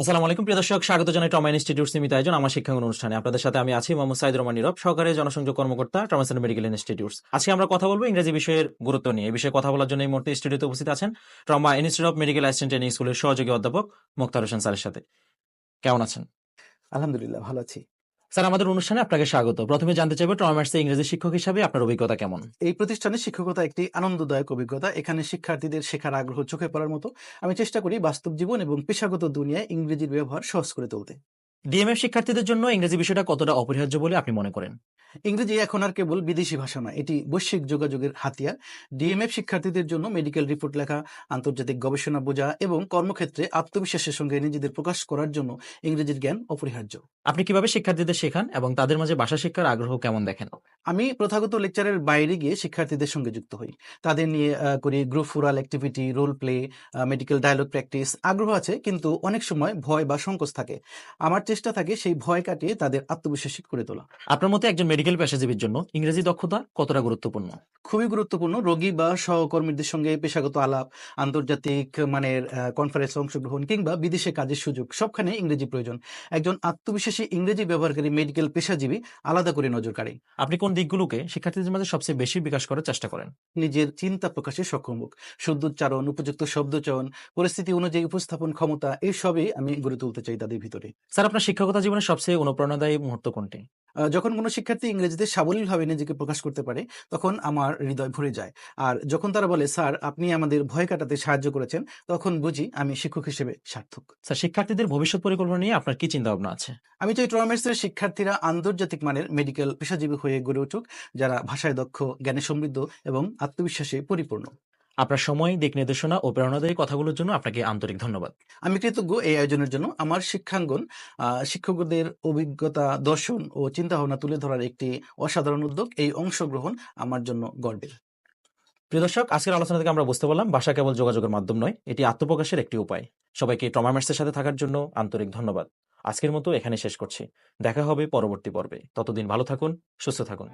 আসসালামু আলাইকুম, প্রিয় দর্শক। স্বাগত জানাই টমাইন ইনস্টিটিউট সীমিত আয়োজন আমার শিক্ষাঙ্গন অনুষ্ঠানে। আপনাদের সাথে আমি আছি মোহাম্মদ সাইদ রহমান নীরব, সহকারী জনসংযোগ কর্মকর্তা ট্রমা মেডিকেল ইনস্টিটিউট আজকে আমরা কথা বলব ইংরেজি বিষয়ের গুরুত্ব নিয়ে। এই বিষয়ে কথা বলার জন্য এই মুহূর্তে স্টুডিওতে উপস্থিত আছেন trauma institute of medical assistant training স্কুলের সহযোগী অধ্যাপক মুক্তার হোসেন স্যারের সাথে। কেমন আছেন? আলহামদুলিল্লাহ, ভালো আছি। স্যার, আমাদের অনুষ্ঠানে আপনাকে স্বাগত। প্রথমে জানতে চাইব ট্রমার্সে ইংরেজি শিক্ষক হিসাবে আপনার অভিজ্ঞতা কেমন? এই প্রতিষ্ঠানে শিক্ষকতা একটি আনন্দদায়ক অভিজ্ঞতা। এখানে শিক্ষার্থীদের শেখার আগ্রহ চোখে পড়ার মতো। আমি চেষ্টা করি বাস্তব জীবন এবং পেশাগত দুনিয়ায় ইংরেজির ব্যবহার সহজ করে তুলতে। ডিএমএফ শিক্ষার্থীদের জন্য ইংরেজি বিষয়টা কতটা অপরিহার্য বলে আপনি মনে করেন? ইংরেজি এখন আর কেবল বিদেশি ভাষা নয় এটি বৈশ্বিক যোগাযোগের হাতিয়ার। ডিএমএফ শিক্ষার্থীদের জন্য মেডিকেল রিপোর্ট লেখা আন্তর্জাতিক গবেষণা বোঝা এবং কর্মক্ষেত্রে আত্মবিশ্বাসের সঙ্গে নিজেদের প্রকাশ করার জন্য ইংরেজির জ্ঞান অপরিহার্য। আপনি কীভাবে শিক্ষার্থীদের শেখান এবং তাদের মাঝে ভাষা শিক্ষার আগ্রহ কেমন দেখেন? আমি প্রথাগত লেকচারের বাইরে গিয়ে শিক্ষার্থীদের সঙ্গে যুক্ত হই। তাদের নিয়ে করি group ফুরাল activity role play medical dialogue practice আগ্রহ আছে কিন্তু অনেক সময় ভয় বা সংকোচ থাকে। আমার চেষ্টা থাকে সেই ভয় কাটিয়ে তাদের আত্মবিশ্বাসী করে তোলা। আপনার মতে একজন মেডিকেল পেশাজীবীর জন্য ইংরেজি দক্ষতা কতটা গুরুত্বপূর্ণ? খুবই গুরুত্বপূর্ণ। রোগী বা সহকর্মীদের সঙ্গে পেশাগত আলাপ আন্তর্জাতিক মানের কনফারেন্সে অংশগ্রহণ কিংবা বিদেশে কাজের সুযোগ সবখানে ইংরেজি প্রয়োজন। একজন আত্মবিশ্বাসী ইংরেজি ব্যবহারকারী মেডিকেল পেশাজীবী আলাদা করে নজর কাড়ে। আপনি কোন দিকগুলোকে শিক্ষার্থীদের মাঝে সবচেয়ে বেশি বিকাশ করার চেষ্টা করেন? নিজের চিন্তা প্রকাশে সক্ষম হোক। শুদ্ধোচ্চারণ উপযুক্ত শব্দচয়ন পরিস্থিতি অনুযায়ী উপস্থাপন ক্ষমতা এই সবই আমি গড়ে তুলতে চাই তাদের ভিতরে। স্যার আপনার শিক্ষকতা জীবনের সবচেয়ে অনুপ্রেরণাদায়ী মুহূর্ত কোনটি? যখন কোনো শিক্ষার্থী ইংরেজিতে সাবলীলভাবে নিজেকে প্রকাশ করতে পারে তখন আমার হৃদয় ভরে যায়। আর যখন তারা বলে স্যার আপনি আমাদের ভয় কাটাতে সাহায্য করেছেন তখন বুঝি আমি শিক্ষক হিসেবে সার্থক। স্যার শিক্ষার্থীদের ভবিষ্যৎ পরিকল্পনা নিয়ে আপনার কি চিন্তা ভাবনা আছে? আমি চাই ট্রমার্সের শিক্ষার্থীরা আন্তর্জাতিক মানের মেডিকেল পেশাজীবী হয়ে গড়ে উঠুক যারা ভাষায় দক্ষ জ্ঞানে সমৃদ্ধ এবং আত্মবিশ্বাসে পরিপূর্ণ। আপনার সময় দিক নির্দেশনা ও প্রেরণাদায়ী কথাগুলোর জন্য আপনাকে আন্তরিক ধন্যবাদ। আমি কৃতজ্ঞ এই আয়োজনের জন্য। আমার শিক্ষাঙ্গন শিক্ষকদের অভিজ্ঞতা দর্শন ও চিন্তাভাবনা তুলে ধরার একটি অসাধারণ উদ্যোগ। এই অংশগ্রহণ আমার জন্য গর্বের। প্রিয় দর্শক আজকের আলোচনা থেকে আমরা বুঝতে পারলাম ভাষা কেবল যোগাযোগের মাধ্যম নয় এটি আত্মপ্রকাশের একটি উপায়। সবাইকে ট্রমার্সের সাথে থাকার জন্য আন্তরিক ধন্যবাদ। আজকের মতো এখানে শেষ করছি। দেখা হবে পরবর্তী পর্বে। ততদিন ভালো থাকুন সুস্থ থাকুন।